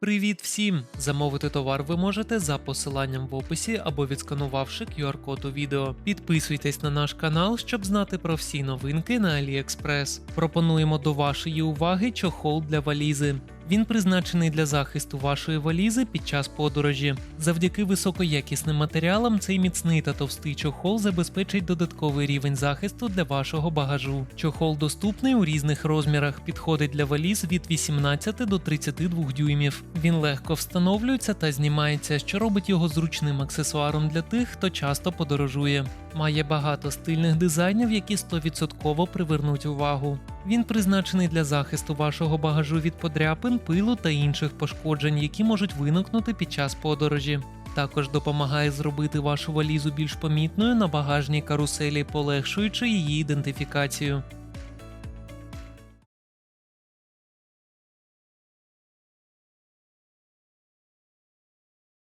Привіт всім! Замовити товар ви можете за посиланням в описі або відсканувавши QR-код у відео. Підписуйтесь на наш канал, щоб знати про всі новинки на AliExpress. Пропонуємо до вашої уваги чохол для валізи. Він призначений для захисту вашої валізи під час подорожі. Завдяки високоякісним матеріалам цей міцний та товстий чохол забезпечить додатковий рівень захисту для вашого багажу. Чохол доступний у різних розмірах, підходить для валіз від 18 до 32 дюймів. Він легко встановлюється та знімається, що робить його зручним аксесуаром для тих, хто часто подорожує. Має багато стильних дизайнів, які 100% привернуть увагу. Він призначений для захисту вашого багажу від подряпин, пилу та інших пошкоджень, які можуть виникнути під час подорожі. Також допомагає зробити вашу валізу більш помітною на багажній каруселі, полегшуючи її ідентифікацію.